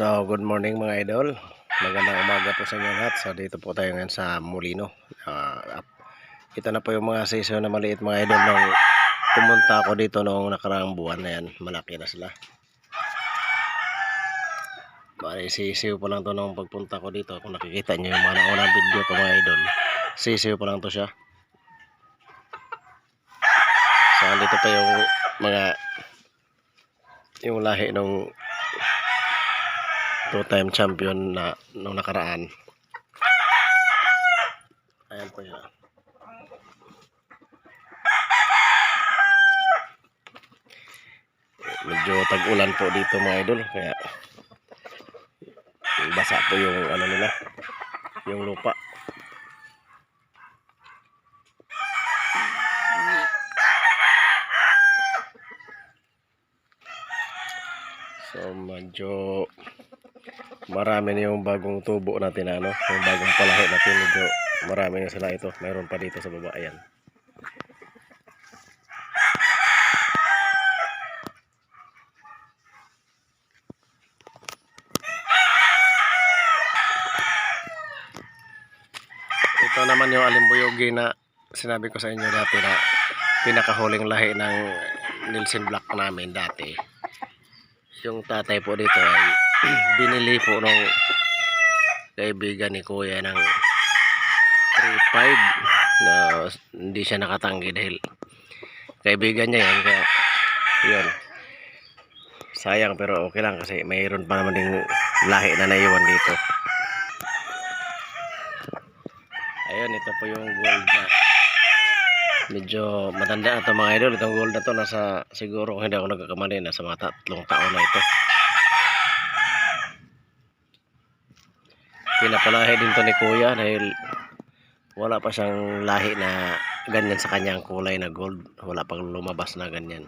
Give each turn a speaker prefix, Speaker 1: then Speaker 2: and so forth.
Speaker 1: So, good morning mga idol. Magandang umaga po sa inyo lahat. So, dito po tayo ngayon sa Molino. Ah, up- ito na po yung mga season na maliit mga idol nung pumunta ako dito noong nakaraang buwan na yan. Malaki na sila. Bali, sisiw pa lang to nung pagpunta ko dito. Kung nakikita nyo yung mga naunang video ko mga idol. Sisiw pa lang to siya. So, dito pa yung mga yung lahi nung two-time champion na nung nakaraan. Ayan po yun. Medyo tag-ulan po dito mga idol. Kaya basa po yung ano nila. Yung lupa. So medyo marami na yung bagong tubo natin ano, yung bagong palahi natin medyo marami na sila ito. Mayroon pa dito sa baba ayan. Ito naman yung alimbuyogi na sinabi ko sa inyo dati na pinakahuling lahi ng Nielsen Black namin dati. Yung tatay po dito ay binili po nung kaibigan ni kuya ng 3.5 na hindi siya nakatanggi dahil kaibigan niya yan kaya yun. Sayang pero okay lang kasi mayroon pa naman ding lahi na naiwan dito. Ayun ito po yung gold na. Medyo matanda na ito mga idol. Itong gold na to nasa siguro hindi ako nagkakamali nasa mga tatlong taon na ito pinapalahi din to ni kuya dahil wala pa siyang lahi na ganyan sa kanyang kulay na gold. Wala pang lumabas na ganyan